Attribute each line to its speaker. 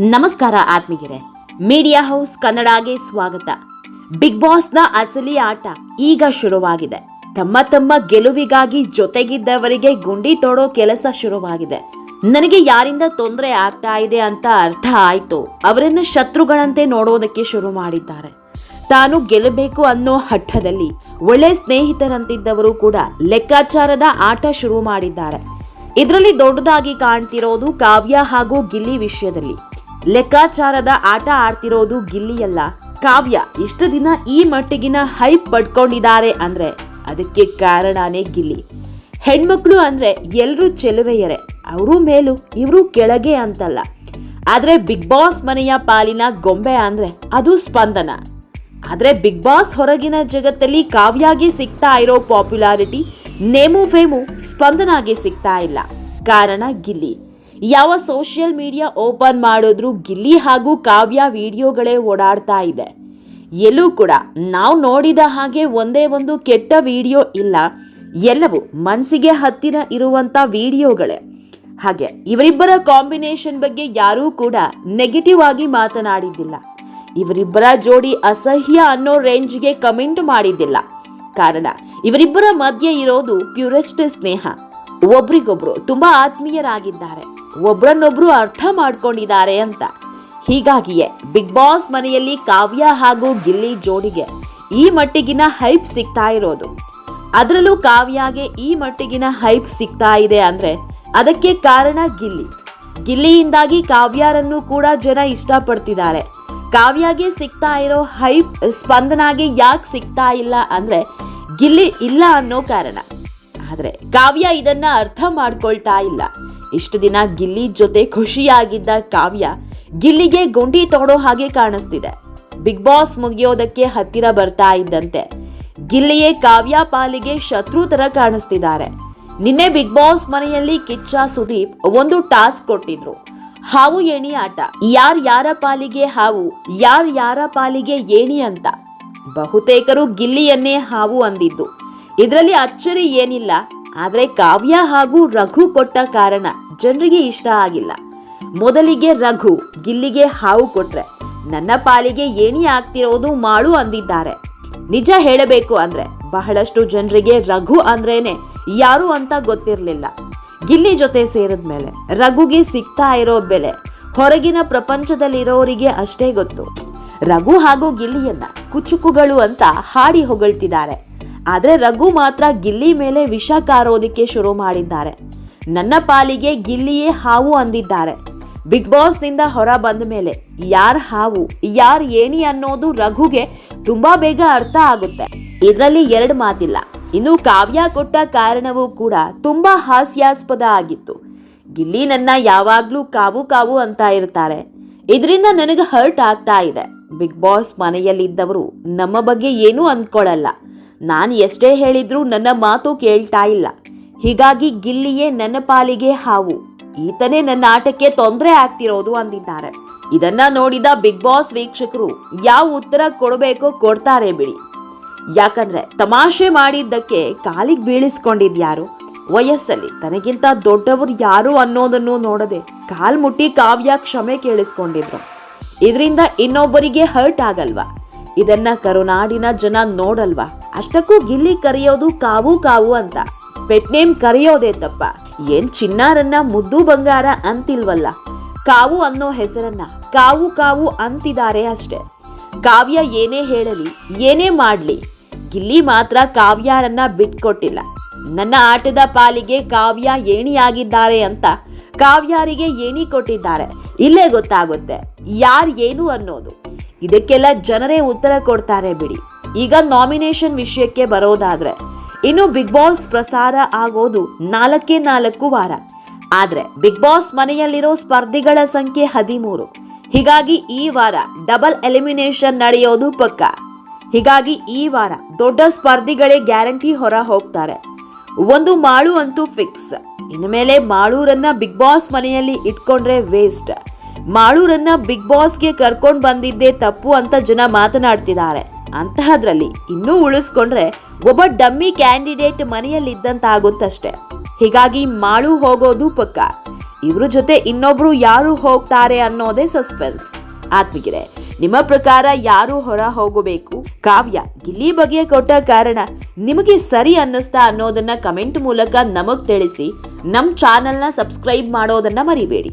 Speaker 1: ನಮಸ್ಕಾರ ಆತ್ಮೀಗೆರೆ media house ಕನ್ನಡಗೆ ಸ್ವಾಗತ. Big ಬಾಸ್ನ ಅಸಲಿ ಆಟ ಈಗ ಶುರುವಾಗಿದೆ. ತಮ್ಮ ತಮ್ಮ ಗೆಲುವಿಗಾಗಿ ಜೊತೆಗಿದ್ದವರಿಗೆ ಗುಂಡಿ ತೋಡೋ ಕೆಲಸ ಶುರುವಾಗಿದೆ. ನನಗೆ ಯಾರಿಂದ ತೊಂದರೆ ಆಗ್ತಾ ಇದೆ ಅಂತ ಅರ್ಥ ಆಯ್ತು. ಅವರನ್ನು ಶತ್ರುಗಳಂತೆ ನೋಡೋದಕ್ಕೆ ಶುರು ಮಾಡಿದ್ದಾರೆ. ತಾನು ಗೆಲ್ಲಬೇಕು ಅನ್ನೋ ಹಠದಲ್ಲಿ ಒಳ್ಳೆ ಸ್ನೇಹಿತರಂತಿದ್ದವರು ಕೂಡ ಲೆಕ್ಕಾಚಾರದ ಆಟ ಶುರು ಮಾಡಿದ್ದಾರೆ. ಇದರಲ್ಲಿ ದೊಡ್ಡದಾಗಿ ಕಾಣ್ತಿರೋದು ಕಾವ್ಯ ಹಾಗೂ ಗಿಲ್ಲಿ ವಿಷಯದಲ್ಲಿ. ಲೆಕ್ಕಾಚಾರದ ಆಟ ಆಡ್ತಿರೋದು ಗಿಲ್ಲಿಯಲ್ಲ. ಕಾವ್ಯ ಇಷ್ಟು ದಿನ ಈ ಮಟ್ಟಿಗಿನ ಹೈಪ್ ಪಡ್ಕೊಂಡಿದ್ದಾರೆ ಅಂದ್ರೆ ಅದಕ್ಕೆ ಕಾರಣನೇ ಗಿಲ್ಲಿ. ಹೆಣ್ಮಕ್ಳು ಅಂದ್ರೆ ಎಲ್ಲರೂ ಚೆಲುವೆಯರೆ, ಅವರು ಮೇಲು, ಇವರು ಕೆಳಗೆ ಅಂತಲ್ಲ. ಆದ್ರೆ ಬಿಗ್ ಬಾಸ್ ಮನೆಯ ಪಾಲಿನ ಗೊಂಬೆ ಅಂದ್ರೆ ಅದು ಸ್ಪಂದನ. ಆದ್ರೆ ಬಿಗ್ ಬಾಸ್ ಹೊರಗಿನ ಜಗತ್ತಲ್ಲಿ ಕಾವ್ಯಾಗೆ ಸಿಗ್ತಾ ಇರೋ ಪಾಪ್ಯುಲಾರಿಟಿ ನೇಮು ಫೇಮು ಸ್ಪಂದನಾಗೆ ಸಿಗ್ತಾ ಇಲ್ಲ. ಕಾರಣ ಗಿಲ್ಲಿ. ಯಾವ ಸೋಷಿಯಲ್ ಮೀಡಿಯಾ ಓಪನ್ ಮಾಡಿದ್ರು ಗಿಲ್ಲಿ ಹಾಗೂ ಕಾವ್ಯ ವಿಡಿಯೋಗಳೇ ಓಡಾಡ್ತಾ ಇದೆ. ಎಲ್ಲೂ ಕೂಡ ನಾವು ನೋಡಿದ ಹಾಗೆ ಒಂದೇ ಒಂದು ಕೆಟ್ಟ ವಿಡಿಯೋ ಇಲ್ಲ. ಎಲ್ಲವೂ ಮನಸ್ಸಿಗೆ ಹತ್ತಿರ ಇರುವಂತ ವಿಡಿಯೋಗಳೇ. ಹಾಗೆ ಇವರಿಬ್ಬರ ಕಾಂಬಿನೇಷನ್ ಬಗ್ಗೆ ಯಾರೂ ಕೂಡ ನೆಗೆಟಿವ್ ಆಗಿ ಮಾತನಾಡಿದ್ದಿಲ್ಲ. ಇವರಿಬ್ಬರ ಜೋಡಿ ಅಸಹ್ಯ ಅನ್ನೋ ರೇಂಜ್ಗೆ ಕಮೆಂಟ್ ಮಾಡಿದ್ದಿಲ್ಲ. ಕಾರಣ ಇವರಿಬ್ಬರ ಮಧ್ಯೆ ಇರೋದು ಪ್ಯೂರೆಸ್ಟ್ ಸ್ನೇಹ. ಒಬ್ರಿಗೊಬ್ರು ತುಂಬಾ ಆತ್ಮೀಯರಾಗಿದ್ದಾರೆ. ಒಬ್ರನ್ನೊಬ್ರು ಅರ್ಥ ಮಾಡ್ಕೊಂಡಿದ್ದಾರೆ ಅಂತ. ಹೀಗಾಗಿಯೇ ಬಿಗ್ ಬಾಸ್ ಮನೆಯಲ್ಲಿ ಕಾವ್ಯ ಹಾಗೂ ಗಿಲ್ಲಿ ಜೋಡಿಗೆ ಈ ಮಟ್ಟಿಗಿನ ಹೈಪ್ ಸಿಗ್ತಾ ಇರೋದು. ಅದರಲ್ಲೂ ಕಾವ್ಯಾಗೆ ಈ ಮಟ್ಟಿಗಿನ ಹೈಪ್ ಸಿಗ್ತಾ ಇದೆ ಅಂದ್ರೆ ಅದಕ್ಕೆ ಕಾರಣ ಗಿಲ್ಲಿ. ಗಿಲ್ಲಿಯಿಂದಾಗಿ ಕಾವ್ಯರನ್ನು ಕೂಡ ಜನ ಇಷ್ಟಪಡ್ತಿದ್ದಾರೆ. ಕಾವ್ಯಾಗೆ ಸಿಗ್ತಾ ಇರೋ ಹೈಪ್ ಸ್ಪಂದನಾಗೆ ಯಾಕೆ ಸಿಗ್ತಾ ಇಲ್ಲ ಅಂದ್ರೆ ಗಿಲ್ಲಿ ಇಲ್ಲ ಅನ್ನೋ ಕಾರಣ. ಆದರೆ ಕಾವ್ಯ ಇದನ್ನ ಅರ್ಥ ಮಾಡ್ಕೊಳ್ತಾ ಇಲ್ಲ. ಇಷ್ಟು ದಿನ ಗಿಲ್ಲಿ ಜೊತೆ ಖುಷಿಯಾಗಿದ್ದ ಕಾವ್ಯ ಗಿಲ್ಲಿಗೆ ಗೊಂಡಿ ತೋಡೋ ಹಾಗೆ ಕಾಣಿಸ್ತಿದೆ. ಬಿಗ್ ಬಾಸ್ ಮುಗಿಯೋದಕ್ಕೆ ಹತ್ತಿರ ಬರ್ತಾ ಇದ್ದಂತೆ. ಗಿಲ್ಲಿಯೇ ಕಾವ್ಯ ಪಾಲಿಗೆ ಶತ್ರು ತರ ಕಾಣಿಸ್ತಿದ್ದಾರೆ. ನಿನ್ನೆ ಬಿಗ್ ಬಾಸ್ ಮನೆಯಲ್ಲಿ ಕಿಚ್ಚ ಸುದೀಪ್ ಒಂದು ಟಾಸ್ಕ್ ಕೊಟ್ಟಿದ್ರು. ಹಾವು ಏಣಿ ಆಟ, ಯಾರ್ ಯಾರ ಪಾಲಿಗೆ ಹಾವು, ಯಾರ್ ಯಾರ ಪಾಲಿಗೆ ಏಣಿ ಅಂತ. ಬಹುತೇಕರು ಗಿಲ್ಲಿಯನ್ನೇ ಹಾವು ಅಂದಿದ್ದು. ಇದರಲ್ಲಿ ಅಚ್ಚರಿ ಏನಿಲ್ಲ ಆದ್ರೆ ಕಾವ್ಯ ಹಾಗೂ ರಘು ಕೊಟ್ಟ ಕಾರಣ ಜನರಿಗೆ ಇಷ್ಟ ಆಗಿಲ್ಲ. ಮೊದಲಿಗೆ ರಘು, ಗಿಲ್ಲಿಗೆ ಹಾವು ಕೊಟ್ರೆ ನನ್ನ ಪಾಲಿಗೆ ಏಣಿ ಆಗ್ತಿರೋದು ಮಾಡು ಅಂದಿದ್ದಾರೆ. ನಿಜ ಹೇಳಬೇಕು ಅಂದ್ರೆ ಬಹಳಷ್ಟು ಜನರಿಗೆ ರಘು ಅಂದ್ರೇನೆ ಯಾರು ಅಂತ ಗೊತ್ತಿರಲಿಲ್ಲ. ಗಿಲ್ಲಿ ಜೊತೆ ಸೇರಿದ ಮೇಲೆ ರಘುಗೆ ಸಿಗ್ತಾ ಇರೋ ಬೆಲೆ ಹೊರಗಿನ ಪ್ರಪಂಚದಲ್ಲಿರೋರಿಗೆ ಅಷ್ಟೇ ಗೊತ್ತು. ರಘು ಹಾಗೂ ಗಿಲ್ಲಿಯನ್ನ ಕುಚುಕುಗಳು ಅಂತ ಹಾಡಿ ಹೊಗಳ್ತಿದ್ದಾರೆ. ಆದ್ರೆ ರಘು ಮಾತ್ರ ಗಿಲ್ಲಿ ಮೇಲೆ ವಿಷ ಕಾರೋದಿಕ್ಕೆ ಶುರು ಮಾಡಿದ್ದಾರೆ. ನನ್ನ ಪಾಲಿಗೆ ಗಿಲ್ಲಿಯೇ ಹಾವು ಅಂದಿದ್ದಾರೆ. ಬಿಗ್ ಬಾಸ್ನಿಂದ ಹೊರ ಬಂದ ಮೇಲೆ ಯಾರ್ ಹಾವು, ಯಾರ್ ಏಣಿ ಅನ್ನೋದು ರಘುಗೆ ತುಂಬಾ ಬೇಗ ಅರ್ಥ ಆಗುತ್ತೆ. ಇದರಲ್ಲಿ ಎರಡು ಮಾತಿಲ್ಲ. ಇನ್ನು ಕಾವ್ಯ ಕೊಟ್ಟ ಕಾರಣವೂ ಕೂಡ ತುಂಬಾ ಹಾಸ್ಯಾಸ್ಪದ ಆಗಿತ್ತು. ಗಿಲ್ಲಿ ನನ್ನ ಯಾವಾಗ್ಲೂ ಕಾವು ಕಾವು ಅಂತ ಇರ್ತಾರೆ. ಇದರಿಂದ ನನಗೆ ಹರ್ಟ್ ಆಗ್ತಾ ಇದೆ. ಬಿಗ್ ಬಾಸ್ ಮನೆಯಲ್ಲಿದ್ದವರು ನಮ್ಮ ಬಗ್ಗೆ ಏನೂ ಅಂದ್ಕೊಳ್ಳಲ್ಲ ನಾನು ಎಷ್ಟೇ ಹೇಳಿದ್ರೂ ನನ್ನ ಮಾತು ಕೇಳ್ತಾ ಇಲ್ಲ. ಹೀಗಾಗಿ ಗಿಲ್ಲಿಯೇ ನನ್ನ ಪಾಲಿಗೆ ಹಾವು. ಈತನೇ ನನ್ನ ಆಟಕ್ಕೆ ತೊಂದರೆ ಆಗ್ತಿರೋದು ಅಂದಿದ್ದಾರೆ. ಇದನ್ನ ನೋಡಿದ ಬಿಗ್ ಬಾಸ್ ವೀಕ್ಷಕರು, ಯಾವ ಉತ್ತರ ಕೊಡಬೇಕೋ ಕೊಡ್ತಾರೆ ಬಿಡಿ. ಯಾಕಂದ್ರೆ ತಮಾಷೆ ಮಾಡಿದ್ದಕ್ಕೆ ಕಾಲಿಗೆ ಬೀಳಿಸ್ಕೊಂಡಿದ್ಯಾರು ವಯಸ್ಸಲ್ಲಿ ತನಗಿಂತ ದೊಡ್ಡವರು ಯಾರು ಅನ್ನೋದನ್ನು ನೋಡದೆ ಕಾಲ್ ಮುಟ್ಟಿ ಕಾವ್ಯ ಕ್ಷಮೆ ಕೇಳಿಸ್ಕೊಂಡಿದ್ರು. ಇದರಿಂದ ಇನ್ನೊಬ್ಬರಿಗೆ ಹರ್ಟ್ ಆಗಲ್ವಾ? ಇದನ್ನ ಕರುನಾಡಿನ ಜನ ನೋಡಲ್ವಾ? ಅಷ್ಟಕ್ಕೂ ಗಿಲ್ಲಿ ಕರೆಯೋದು ಕಾವು ಕಾವು ಅಂತ. ಪೆಟ್ ನೇಮ್ ಕರೆಯೋದೇ ತಪ್ಪ. ಏನ್ ಚಿನ್ನಾರನ್ನ ಮುದ್ದು ಬಂಗಾರ ಅಂತಿಲ್ವಲ್ಲ. ಕಾವು ಅನ್ನೋ ಹೆಸರನ್ನ ಕಾವು ಕಾವು ಅಂತಿದ್ದಾರೆ ಅಷ್ಟೇ. ಕಾವ್ಯ ಏನೇ ಹೇಳಲಿ, ಏನೇ ಮಾಡ್ಲಿ, ಗಿಲ್ಲಿ ಮಾತ್ರ ಕಾವ್ಯಾರನ್ನ ಬಿಟ್ಕೊಟ್ಟಿಲ್ಲ. ನನ್ನ ಆಟದ ಪಾಲಿಗೆ ಕಾವ್ಯ ಏಣಿಯಾಗಿದ್ದಾರೆ ಅಂತ ಕಾವ್ಯಾರಿಗೆ ಏಣಿ ಕೊಟ್ಟಿದ್ದಾರೆ. ಇಲ್ಲೇ ಗೊತ್ತಾಗುತ್ತೆ. ಯಾರ್ ಏನು ಅನ್ನೋದು. ಇದಕ್ಕೆಲ್ಲ ಜನರೇ ಉತ್ತರ ಕೊಡ್ತಾರೆ ಬಿಡಿ. ಈಗ ನಾಮಿನೇಷನ್ ವಿಷಯಕ್ಕೆ ಬರೋದಾದ್ರೆ ಇನ್ನು ಬಿಗ್ ಬಾಸ್ ಪ್ರಸಾರ ಆಗೋದು ನಾಲ್ಕೇ ನಾಲ್ಕು ವಾರ. ಆದ್ರೆ ಬಿಗ್ ಬಾಸ್ ಮನೆಯಲ್ಲಿರೋ ಸ್ಪರ್ಧಿಗಳ ಸಂಖ್ಯೆ ಹದಿಮೂರು. ಹೀಗಾಗಿ ಈ ವಾರ ಡಬಲ್ ಎಲಿಮಿನೇಷನ್ ನಡೆಯೋದು ಪಕ್ಕ. ಹೀಗಾಗಿ ಈ ವಾರ ದೊಡ್ಡ ಸ್ಪರ್ಧಿಗಳೇ ಗ್ಯಾರಂಟಿ ಹೊರ ಹೋಗ್ತಾರೆ. ಒಂದು ಮಾಳು ಅಂತೂ ಫಿಕ್ಸ್ ಇನ್ಮೇಲೆ ಮಾಳೂರನ್ನ ಬಿಗ್ ಬಾಸ್ ಮನೆಯಲ್ಲಿ ಇಟ್ಕೊಂಡ್ರೆ ವೇಸ್ಟ್ ಮಾಳೂರನ್ನ ಬಿಗ್ ಬಾಸ್ಗೆ ಕರ್ಕೊಂಡು ಬಂದಿದ್ದೇ ತಪ್ಪು ಅಂತ ಜನ ಮಾತನಾಡ್ತಿದ್ದಾರೆ. ಅಂತಹದ್ರಲ್ಲಿ ಇನ್ನೂ ಉಳಿಸ್ಕೊಂಡ್ರೆ ಒಬ್ಬ ಡಮ್ಮಿ ಕ್ಯಾಂಡಿಡೇಟ್ ಮನೆಯಲ್ಲಿದ್ದಂತಾಗುತ್ತಷ್ಟೆ. ಹೀಗಾಗಿ ಮಾಳು ಹೋಗೋದು ಪಕ್ಕ. ಇವ್ರ ಜೊತೆ ಇನ್ನೊಬ್ರು ಯಾರು ಹೋಗ್ತಾರೆ ಅನ್ನೋದೇ ಸಸ್ಪೆನ್ಸ್. ಆತ್ಮಿಗಿರೆ ನಿಮ್ಮ ಪ್ರಕಾರ ಯಾರು ಹೊರ ಹೋಗಬೇಕು? ಕಾವ್ಯ ಗಿಲ್ಲಿ ಬಗ್ಗೆ ಕೊಟ್ಟ ಕಾರಣ ನಿಮಗೆ ಸರಿ ಅನ್ನಿಸ್ತಾ ಅನ್ನೋದನ್ನ ಕಮೆಂಟ್ ಮೂಲಕ ನಮಗ್ ತಿಳಿಸಿ, ನಮ್ ಚಾನೆಲ್ನ ಸಬ್ಸ್ಕ್ರೈಬ್ ಮಾಡೋದನ್ನ ಮರಿಬೇಡಿ.